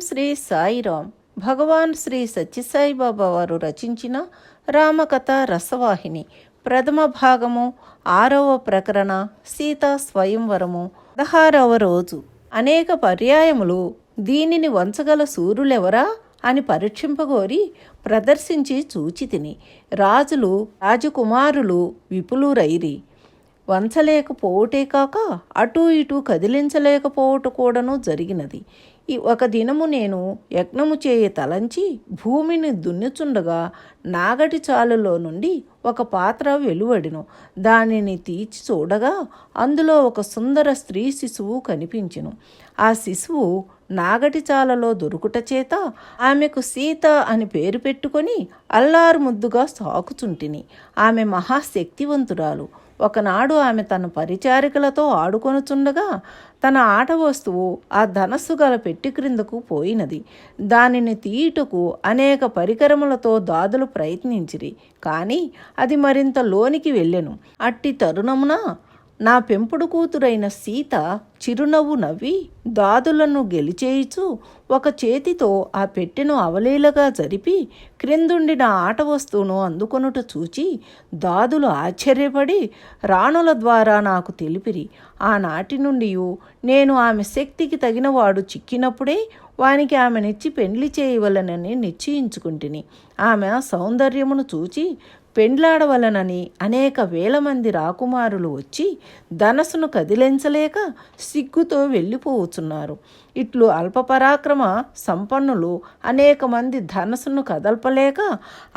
శ్రీ సాయిరాం భగవాన్ శ్రీ సత్యసాయిబాబా వారు రచించిన రామకథ రసవాహిని. ప్రథమ భాగము ఆరవ ప్రకరణ సీతా స్వయంవరము పదహారవ రోజు. అనేక పర్యాయములు. దీనిని వంచగల సూర్యులెవరా అని పరీక్షింపగోరి ప్రదర్శించి చూచితిని. రాజులు రాజకుమారులు విపులురైరి. వంచలేకపోవటే కాక అటూ ఇటూ కదిలించలేకపోవట కూడాను జరిగినది. ఒక దినము నేను యజ్ఞము చేయ తలంచి భూమిని దున్నుచుండగా నాగటి చాలులో నుండి ఒక పాత్ర వెలువడిను. దానిని తీచి చూడగా అందులో ఒక సుందర స్త్రీ శిశువు కనిపించెను. ఆ శిశువు నాగటి చాలలో దొరుకుట చేత ఆమెకు సీత అని పేరు పెట్టుకొని అల్లారు ముద్దుగా సాకుచుంటిని. ఆమె మహాశక్తివంతురాలు. ఒకనాడు ఆమె తన పరిచారికలతో ఆడుకొనుచుండగా తన ఆట వస్తువు ఆ ధనస్సు గల పెట్టి క్రిందకు పోయినది. దానిని తీయుటకు అనేక పరికరములతో దాదులు ప్రయత్నించిరి. కానీ అది మరింత లోనికి వెళ్ళెను. అట్టి తరుణమున నా పెంపుడు కూతురైన సీత చిరునవ్వు నవ్వి దాదులను గెలిచేయిచు ఒక చేతితో ఆ పెట్టెను అవలీలగా జరిపి క్రిందుండిన ఆట వస్తువును అందుకొనుట చూచి దాదులు ఆశ్చర్యపడి రాణుల ద్వారా నాకు తెలిపిరి. ఆనాటి నుండి నేను ఆమె శక్తికి తగినవాడు చిక్కినప్పుడే వానికి ఆమెనిచ్చి పెండ్లి చేయవలనని నిశ్చయించుకుంటుని. ఆమె సౌందర్యమును చూచి పెండ్లాడవలనని అనేక వేల మంది రాకుమారులు వచ్చి ధనసును కదిలించలేక సిగ్గుతో వెళ్ళిపోవచ్చున్నారు ఇట్లు అల్పపరాక్రమ సంపన్నులు అనేక మంది ధనసును కదల్పలేక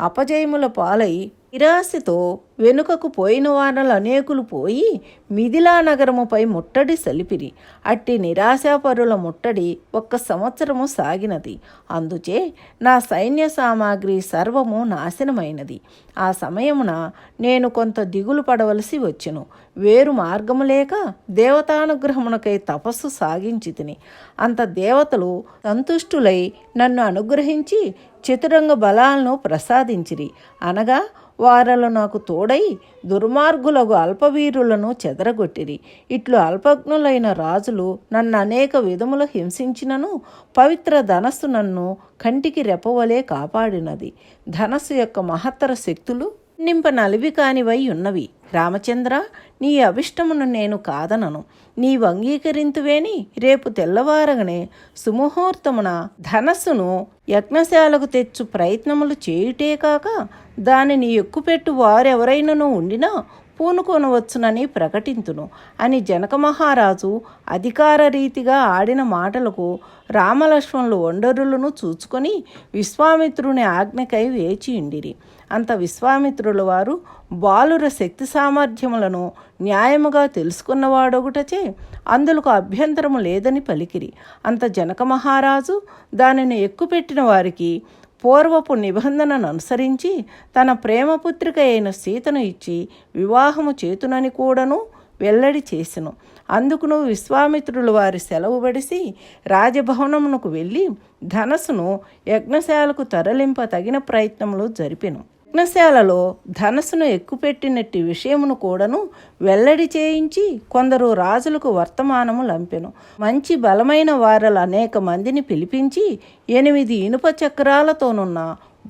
అపజయముల పాలై నిరాశతో వెనుకకు పోయిన వారలు అనేకులు పోయి మిథిలా నగరముపై ముట్టడి సలిపిరి. అట్టి నిరాశాపరుల ముట్టడి ఒక్క సంవత్సరము సాగినది. అందుచే నా సైన్య సామాగ్రి సర్వము నాశనమైనది. ఆ సమయమున నేను కొంత దిగులు పడవలసి వచ్చును. వేరు మార్గము లేక దేవతానుగ్రహమునకై తపస్సు సాగించి తిని. అంత దేవతలు సంతుష్టులై నన్ను అనుగ్రహించి చతురంగ బలాలను ప్రసాదించిరి. అనగా వారలు నాకు తోడై దుర్మార్గులకు అల్పవీరులను చెదరగొట్టిరి. ఇట్లు అల్పజ్ఞులైన రాజులు నన్ను అనేక విధములు హింసించినను పవిత్ర ధనస్సు నన్ను కంటికి రెపవలే కాపాడినది. ధనస్సు యొక్క మహత్తర శక్తులు నింప నలివి కానివై ఉన్నవి. రామచంద్ర నీ అభిష్టమును నేను కాదనను. నీవు అంగీకరింతువేని రేపు తెల్లవారగనే సుముహూర్తమున ధనస్సును యజ్ఞశాలకు తెచ్చు ప్రయత్నములు చేయుటే కాక దానిని ఎక్కుపెట్టు వారెవరైనను ఉండినా పూనుకొనవచ్చునని ప్రకటింతును. అని జనక మహారాజు అధికార రీతిగా ఆడిన మాటలకు రామలక్ష్మణులు ఒండరులను చూచుకొని విశ్వామిత్రుని ఆజ్ఞకై వేచియుండిరి అంత విశ్వామిత్రుల వారు బాలుర శక్తి సామర్థ్యములను న్యాయముగా తెలుసుకున్నవాడొకటచే అందులకు అభ్యంతరము లేదని పలికిరి. అంత జనక మహారాజు దానిని ఎక్కుపెట్టిన వారికి పూర్వపు నిబంధనను అనుసరించి తన ప్రేమపుత్రిక అయిన సీతను ఇచ్చి వివాహము చేతునని కూడాను వెల్లడి చేసెను. అందుకును విశ్వామిత్రులు వారి సెలవు పడిసి రాజభవనమునకు వెళ్ళి ధనస్సును యజ్ఞశాలకు తరలింప తగిన ప్రయత్నములు జరిపెను. యజ్ఞశాలలో ధనస్సును ఎక్కుపెట్టినట్టి విషయమును కూడాను వెల్లడి చేయించి కొందరు రాజులకు వర్తమానము లంపెను. మంచి బలమైన వారలు అనేక మందిని పిలిపించి ఎనిమిది ఇనుప చక్రాలతోనున్న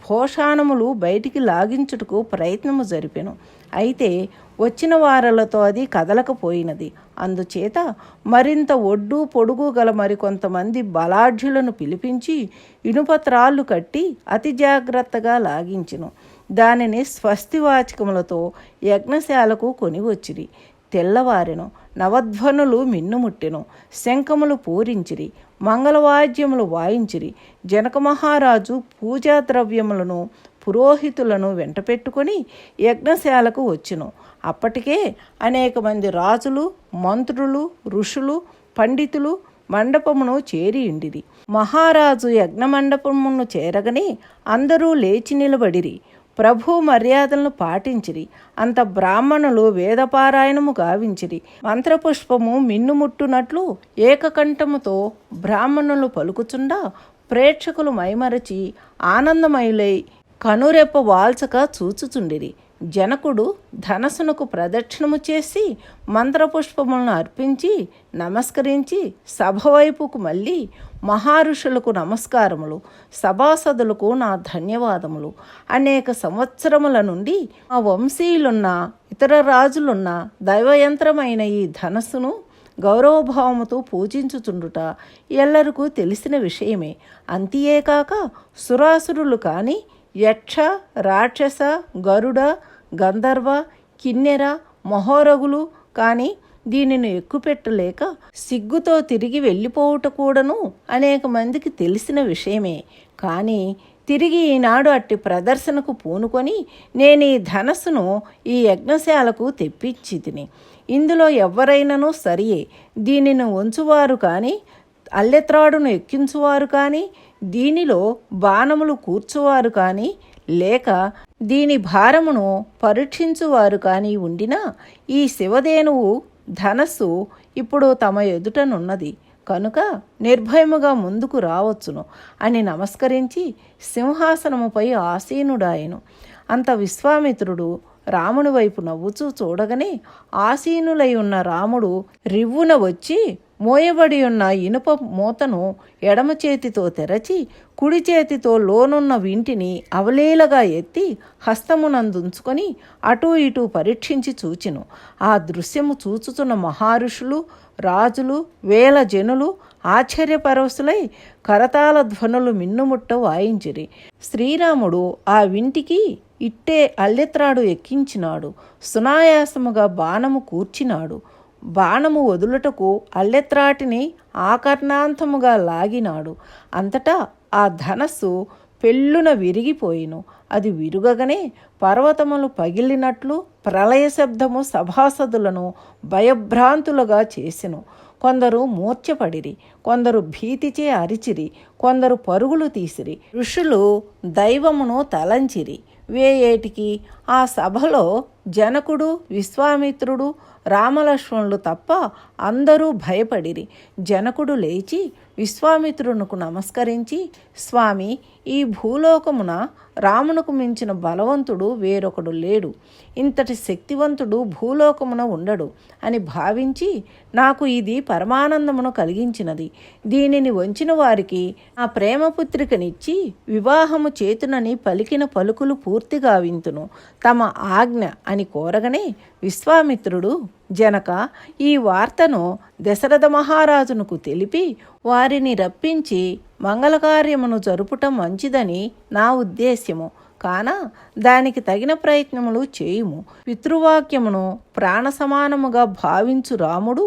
భోషాణములు బయటికి లాగించుటకు ప్రయత్నము జరిపెను. అయితే వచ్చిన వారలతో అది కదలకపోయినది. అందుచేత మరింత ఒడ్డు పొడుగు గల మరికొంతమంది బలాఢ్యులను పిలిపించి ఇనుపత్రాళ్ళు కట్టి అతి జాగ్రత్తగా లాగించెను. దానిని స్వస్తివాచకములతో యజ్ఞశాలకు కొనివచ్చిరి. తెల్లవారెను నవధ్వనులు మిన్నుముట్టెను శంఖములు పూరించిరి మంగళవాద్యములు వాయించిరి. జనక మహారాజు పూజా ద్రవ్యములను పురోహితులను వెంటపెట్టుకొని యజ్ఞశాలకు వచ్చును. అప్పటికే అనేక మంది రాజులు మంత్రులు ఋషులు పండితులు మండపమును చేరియుండిది మహారాజు యజ్ఞమండపమును చేరగని అందరూ లేచి నిలబడిరి. ప్రభు మర్యాదలను పాటించిరి. అంత బ్రాహ్మణులు వేదపారాయణము గావించిరి. మంత్రపుష్పము మిన్నుముట్టునట్లు ఏకకంఠముతో బ్రాహ్మణులు పలుకుచుండా ప్రేక్షకులు మైమరచి ఆనందమయులై కనురెప్ప వాల్చక చూచుచుండిరి. జనకుడు ధనసునకు ప్రదక్షిణము చేసి మంత్రపుష్పములను అర్పించి నమస్కరించి సభ వైపుకు మళ్ళీ మహారుషులకు నమస్కారములు సభాసదులకు నా ధన్యవాదములు. అనేక సంవత్సరముల నుండి మా వంశీయులున్న ఇతర రాజులున్న దైవయంత్రమైన ఈ ధనస్సును గౌరవభావముతో పూజించుచుండుట ఎల్లరికూ తెలిసిన విషయమే. అంతియేకాక సురాసురులు కానీ యక్ష రాక్షస గరుడ గంధర్వ కిన్నెర మహోరగులు కానీ దీనిని ఎక్కుపెట్టలేక సిగ్గుతో తిరిగి వెళ్ళిపోవుట కూడాను అనేక మందికి తెలిసిన విషయమే. కానీ తిరిగి ఈనాడు అట్టి ప్రదర్శనకు పూనుకొని నేను ఈ ధనస్సును ఈ యజ్ఞశాలకు తెప్పించి తిని ఇందులో ఎవరైనను సరియే. దీనిని ఉంచువారు కానీ అల్లెత్రాడును ఎక్కించువారు కానీ దీనిలో బాణములు కూర్చువారు కానీ లేక దీని భారమును పరీక్షించువారు కానీ ఉండినా ఈ శివధేనువు ధనస్సు ఇప్పుడు తమ ఎదుటనున్నది. కనుక నిర్భయముగా ముందుకు రావచ్చును అని నమస్కరించి సింహాసనముపై ఆసీనుడాయను. అంత విశ్వామిత్రుడు రాముని వైపు నవ్వుచూ చూడగానే ఆసీనులై ఉన్న రాముడు రివ్వున వచ్చి మోయబడి ఉన్న ఇనుప మూతను ఎడమ చేతితో తెరచి కుడి చేతితో లోనున్న వింటిని అవలీలగా ఎత్తి హస్తమునందుంచుకొని అటూ ఇటూ పరీక్షించి చూచెను. ఆ దృశ్యము చూచుతున్న మహారుషులు రాజులు వేల జనులు ఆశ్చర్యపరవశులై కరతాల ధ్వనులు మిన్నుముట్ట వాయించిరి. శ్రీరాముడు ఆ వింటికి ఇట్టే అల్లెత్రాడు ఎక్కించినాడు. సునాయాసముగా బాణము కూర్చినాడు. బాణము వదులుటకు అల్లెత్రాటిని ఆకర్ణాంతముగా లాగినాడు. అంతటా ఆ ధనస్సు పెళ్ళున విరిగిపోయిను. అది విరుగగానే పర్వతములు పగిలినట్లు ప్రళయ శబ్దము సభాసదులను భయభ్రాంతులుగా చేసెను. కొందరు మూర్ఛపడిరి కొందరు భీతిచే అరిచిరి కొందరు పరుగులు తీసిరి. ఋషులు దైవమును తలంచిరి. వేయేటికి ఆ సభలో జనకుడు విశ్వామిత్రుడు రామలక్ష్మణులు తప్ప అందరూ భయపడిరి. జనకుడు లేచి విశ్వామిత్రునకు నమస్కరించి స్వామి ఈ భూలోకమున రామునకు మించిన బలవంతుడు వేరొకడు లేడు. ఇంతటి శక్తివంతుడు భూలోకమున ఉండడు అని భావించి నాకు ఇది పరమానందమును కలిగించినది. దీనిని వంచిన వారికి ఆ ప్రేమపుత్రికనిచ్చి వివాహము చేతునని పలికిన పలుకులు పూర్తిగా వింతును. తమ ఆజ్ఞ అని కోరగనే విశ్వామిత్రుడు జనక ఈ వార్తను దశరథ మహారాజునకు తెలిపి వారిని రప్పించి మంగళకార్యమును జరుపుట మంచిదని నా ఉద్దేశ్యము. కాన దానికి తగిన ప్రయత్నములు చేయుము. పితృవాక్యమును ప్రాణ సమానముగా భావించు రాముడు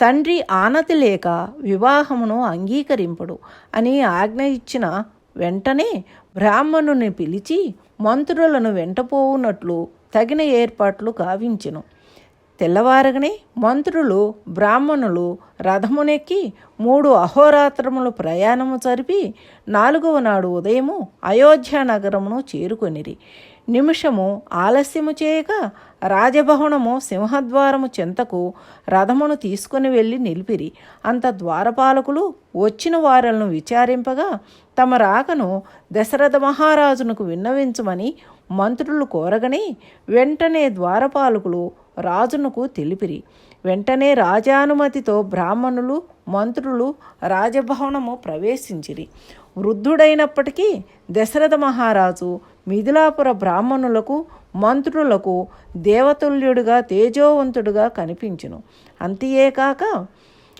తండ్రి ఆనతి లేక వివాహమును అంగీకరింపడు అని ఆజ్ఞ ఇచ్చిన వెంటనే బ్రాహ్మణుని పిలిచి మంత్రులను వెంటపోవునట్లు తగిన ఏర్పాట్లు గావించెను. తెల్లవారగనే మంత్రులు బ్రాహ్మణులు రథమునెక్కి మూడు అహోరాత్రములు ప్రయాణము జరిపి నాలుగవ నాడు ఉదయము అయోధ్య నగరమును చేరుకొనిరి. నిమిషము ఆలస్యము చేయక రాజభవనము సింహద్వారము చెంతకు రథమును తీసుకుని వెళ్ళి నిలిపిరి. అంత ద్వారపాలకులు వచ్చిన వారలను విచారింపగా తమ రాకను దశరథ మహారాజునకు విన్నవించమని మంత్రులు కోరగని వెంటనే ద్వారపాలకులు రాజునకు తెలిపిరి. వెంటనే రాజానుమతితో బ్రాహ్మణులు మంత్రులు రాజభవనము ప్రవేశించిరి. వృద్ధుడైనప్పటికీ దశరథ మహారాజు మిథిలాపుర బ్రాహ్మణులకు మంత్రులకు దేవతుల్యుడుగా తేజోవంతుడుగా కనిపించును. అంతేకాక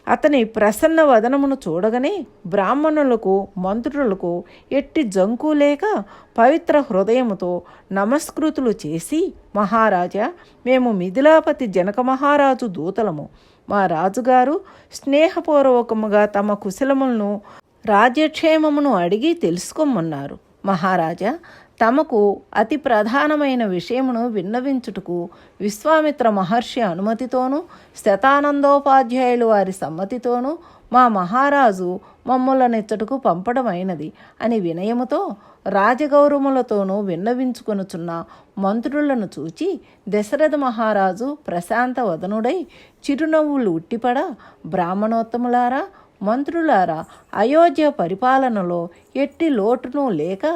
అతని ప్రసన్న వదనమును చూడగానే బ్రాహ్మణులకు మంత్రులకు ఎట్టి జంకు లేక పవిత్ర హృదయముతో నమస్కృతులు చేసి మహారాజా మేము మిథిలాపతి జనక మహారాజు దూతలము. మా రాజుగారు స్నేహపూర్వకముగా తమ కుశలములను రాజ్యక్షేమమును అడిగి తెలుసుకోమన్నారు మహారాజా తమకు అతి ప్రధానమైన విషయమును విన్నవించుటకు విశ్వామిత్ర మహర్షి అనుమతితోనూ శతానందోపాధ్యాయులు వారి సమ్మతితోనూ మా మహారాజు మమ్ములనెచ్చటకు పంపడమైనది అని వినయముతో రాజగౌరవములతోనూ విన్నవించుకొనుచున్న మంత్రులను చూచి దశరథ మహారాజు ప్రశాంత వదనుడై చిరునవ్వులు ఉట్టిపడ బ్రాహ్మణోత్తములారా మంత్రులారా అయోధ్య పరిపాలనలో ఎట్టి లోటును లేక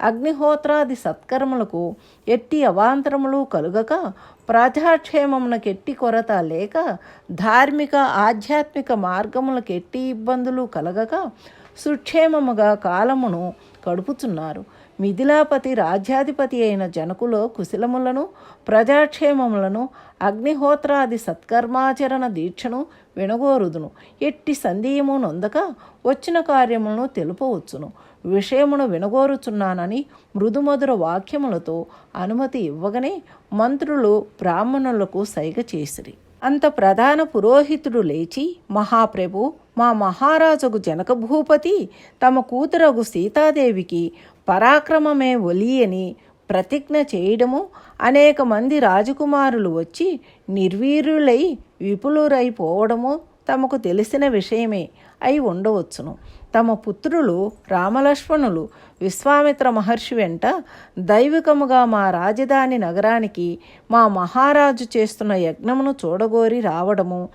అగ్నిహోత్రాది సత్కర్మలకు ఎట్టి అవాంతరములు కలుగక ప్రజాక్షేమమునకు ఎట్టి కొరత లేక ధార్మిక ఆధ్యాత్మిక మార్గములకు ఎట్టి ఇబ్బందులు కలగక సుక్షేమముగా కాలమును గడుపుచున్నారు మిథిలాపతి రాజ్యాధిపతి అయిన జనకులో కుశలములను ప్రజాక్షేమములను అగ్నిహోత్రాది సత్కర్మాచరణ దీక్షను వినగోరుదును. ఎట్టి సందేయము నొందక వచ్చిన కార్యములను తెలుపవచ్చును. విషయమును వినగోరుచున్నానని మృదుమధుర వాక్యములతో అనుమతి ఇవ్వగనే మంత్రులు బ్రాహ్మణులకు సైగ చేసిరి అంత ప్రధాన పురోహితుడు లేచి మహాప్రభు మా మహారాజుకు జనక భూపతి తమ కూతురగు సీతాదేవికి పరాక్రమమే ఒలియని ప్రతిజ్ఞ చేయడము అనేక మంది రాజకుమారులు వచ్చి నిర్వీరులై విపులురైపోవడము తమకు తెలిసిన విషయమే అయి ఉండవచ్చును. తమ పుత్రులు రామలక్ష్మణులు విశ్వామిత్ర మహర్షి వెంట దైవికముగా మా రాజధాని నగరానికి మా మహారాజు చేస్తున్న యజ్ఞమును చూడగోరి రావడము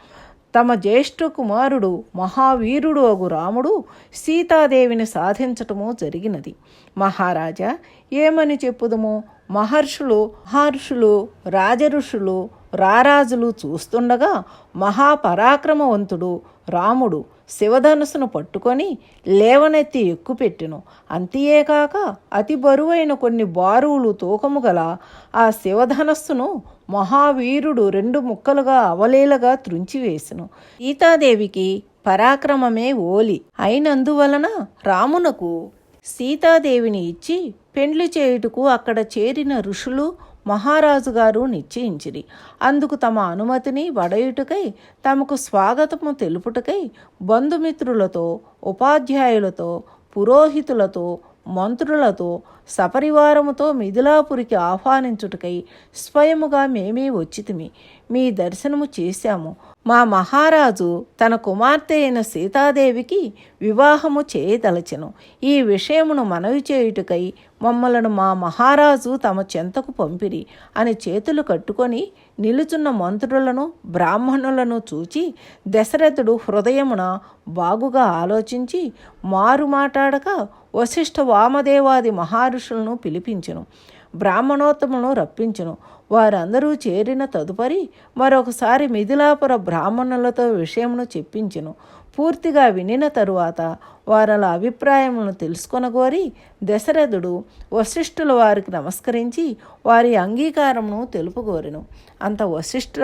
తమ జ్యేష్ఠ కుమారుడు మహావీరుడు అగు రాముడు సీతాదేవిని సాధించటము జరిగినది. మహారాజా ఏమని చెప్పుదము? మహర్షులు మహర్షులు రాజఋషులు రారాజులు చూస్తుండగా మహాపరాక్రమవంతుడు రాముడు శివధనుసును పట్టుకొని లేవనెత్తి ఎక్కుపెట్టెను. అంతేకాక అతి బరువైన కొన్ని బారువులు తూకము గల ఆ శివధనస్సును మహావీరుడు రెండు ముక్కలుగా అవలీలగా త్రుంచివేసెను. సీతాదేవికి పరాక్రమమే ఓలి. అయినందువలన రామునకు సీతాదేవిని ఇచ్చి పెండ్లి చేయుటకు అక్కడ చేరిన ఋషులు మహారాజు గారు నిశ్చయించిరి. అందుకు తమ అనుమతిని వడయుటకై తమకు స్వాగతము తెలుపుటకై బంధుమిత్రులతో ఉపాధ్యాయులతో పురోహితులతో మంత్రులతో సపరివారముతో మిథిలాపురికి ఆహ్వానించుటకై స్వయముగా మేమే వచ్చితిమి. మీ దర్శనము చేశాము. మా మహారాజు తన కుమార్తె అయిన సీతాదేవికి వివాహము చేయదలచెను. ఈ విషయమును మనవి చేయుటకై మమ్మలను మా మహారాజు తమ చెంతకు పంపిరి అని చేతులు కట్టుకొని నిలుచున్న మంత్రులను బ్రాహ్మణులను చూచి దశరథుడు హృదయమున బాగుగా ఆలోచించి మారు మాట్లాడక వశిష్ఠ వామదేవాది మహర్షులను పిలిపించను బ్రాహ్మణోత్తములను రప్పించను. వారందరూ చేరిన తదుపరి మరొకసారి మిథిలాపుర బ్రాహ్మణులతో విషయమును చెప్పించెను. పూర్తిగా వినిన తరువాత వారల అభిప్రాయములను తెలుసుకొనగోరి దశరథుడు వశిష్ఠుల వారికి నమస్కరించి వారి అంగీకారమును తెలుపుగోరెను. అంత వశిష్ఠ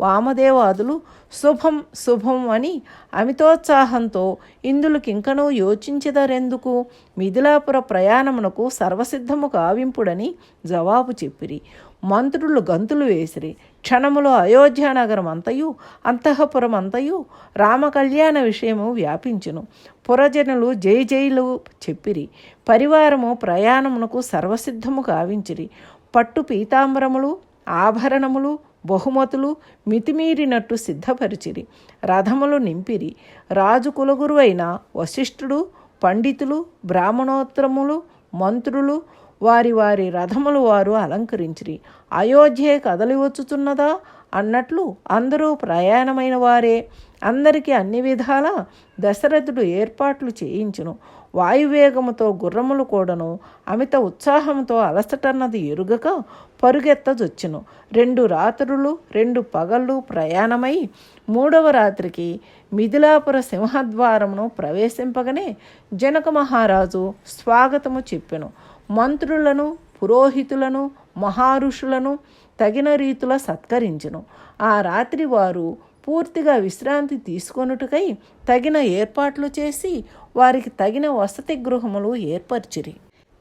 వామదేవాదులు శుభం శుభం అని అమితోత్సాహంతో ఇందులకింకనూ యోచించదరెందుకు? మిథిలాపుర ప్రయాణమునకు సర్వసిద్ధము కావింపుడని జవాబు చెప్పిరి. మంత్రులు గంతులు వేసిరి. క్షణములో అయోధ్యానగరం అంతయు అంతఃపురం అంతయు రామకళ్యాణ విషయము వ్యాపించును. పురజనులు జై జైలు చెప్పిరి. పరివారము ప్రయాణమునకు సర్వసిద్ధము గావించిరి. పట్టు పీతాంబరములు ఆభరణములు బహుమతులు మితిమీరినట్టు సిద్ధపరిచిరి. రథములు నింపిరి. రాజు కులగురు అయిన వశిష్ఠుడు పండితులు బ్రాహ్మణోత్తరములు మంత్రులు వారి వారి రథములు వారు అలంకరించిరి. అయోధ్యే కదలి వచ్చుతున్నదా అన్నట్లు అందరూ ప్రయాణమైన వారే. అందరికీ అన్ని విధాల దశరథుడు ఏర్పాట్లు చేయించును. వాయువేగముతో గుర్రములు కూడాను. అమిత ఉత్సాహంతో అలసటన్నది ఎరుగక పరుగెత్తజొచ్చును. రెండు రాత్రులు రెండు పగళ్ళు ప్రయాణమై మూడవ రాత్రికి మిథిలాపుర సింహద్వారమును ప్రవేశింపగనే జనక మహారాజు స్వాగతము చెప్పెను. మంత్రులను పురోహితులను మహారుషులను తగిన రీతిలో సత్కరించును. ఆ రాత్రి వారు పూర్తిగా విశ్రాంతి తీసుకొనుటకై తగిన ఏర్పాట్లు చేసి వారికి తగిన వసతి గృహములు ఏర్పరిచిరి.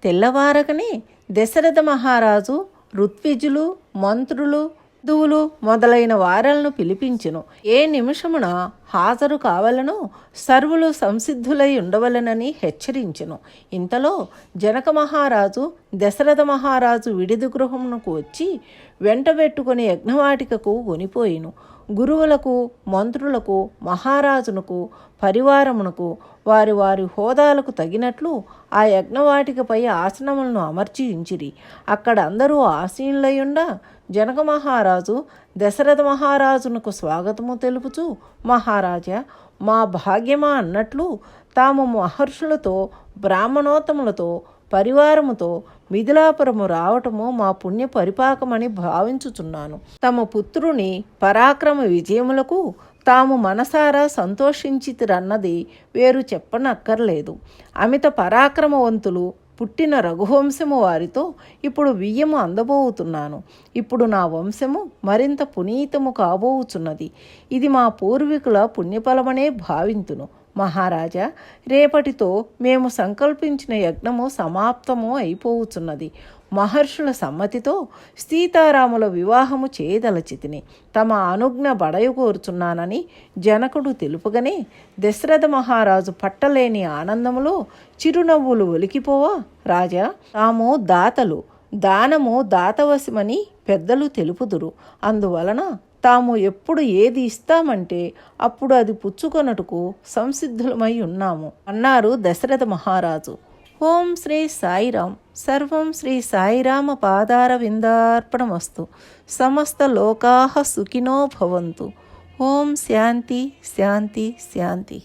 తెల్లవారకనే దశరథ మహారాజు ఋత్విజులు మంత్రులు బంధువులు మొదలైన వారలను పిలిపించెను. ఏ నిమిషమున హాజరు కావలను సర్వులు సంసిద్ధులై ఉండవలనని హెచ్చరించెను. ఇంతలో జనక మహారాజు దశరథ మహారాజు విడిది గృహమునకు వచ్చి వెంటబెట్టుకుని యజ్ఞవాటికకు కొనిపోయిను. గురువులకు మంత్రులకు మహారాజునకు పరివారమునకు వారి వారి హోదాలకు తగినట్లు ఆ యజ్ఞవాటికపై ఆసనములను అమర్చి ఉంచిరి అక్కడ అందరూ ఆసీనులయ్యుండ జనక మహారాజు దశరథ మహారాజునకు స్వాగతము తెలుపుచు మహారాజా మా భాగ్యమా అన్నట్లు తాము మహర్షులతో బ్రాహ్మణోత్తములతో పరివారముతో మిథిలాపురము రావటము మా పుణ్య పరిపాకమని భావించుచున్నాను. తమ పుత్రుని పరాక్రమ విజయములకు తాము మనసారా సంతోషించితిరన్నది వేరు చెప్పనక్కర్లేదు. అమిత పరాక్రమవంతులు పుట్టిన రఘువంశము వారితో ఇప్పుడు బియ్యము అందబోతున్నాను ఇప్పుడు నా వంశము మరింత పునీతము కాబోవుచున్నది. ఇది మా పూర్వీకుల పుణ్యఫలమనే భావింతును. మహారాజా రేపటితో మేము సంకల్పించిన యజ్ఞము సమాప్తము అయిపోవుచున్నది. మహర్షుల సమ్మతితో సీతారాముల వివాహము చేయదలచితిని తమ అనుజ్ఞ బడయగోరుచున్నానని జనకుడు తెలుపుగనే దశరథ మహారాజు పట్టలేని ఆనందములో చిరునవ్వులు ఒలికిపోవా? రాజా తాము దాతలు దానము దాతవశమని పెద్దలు తెలుపుదురు. అందువలన తాము ఎప్పుడు ఏది ఇస్తామంటే అప్పుడు అది పుచ్చుకొనటకు సంసిద్ధులమై ఉన్నాము. అన్నారు దశరథ మహారాజు. ఓం శ్రీ సాయిరాం. సర్వం శ్రీ సాయిరామ పాదార విందార్పణమస్తు సమస్త లోకా సుఖినో భవంతు. ఓం శాంతి శాంతి శాంతి.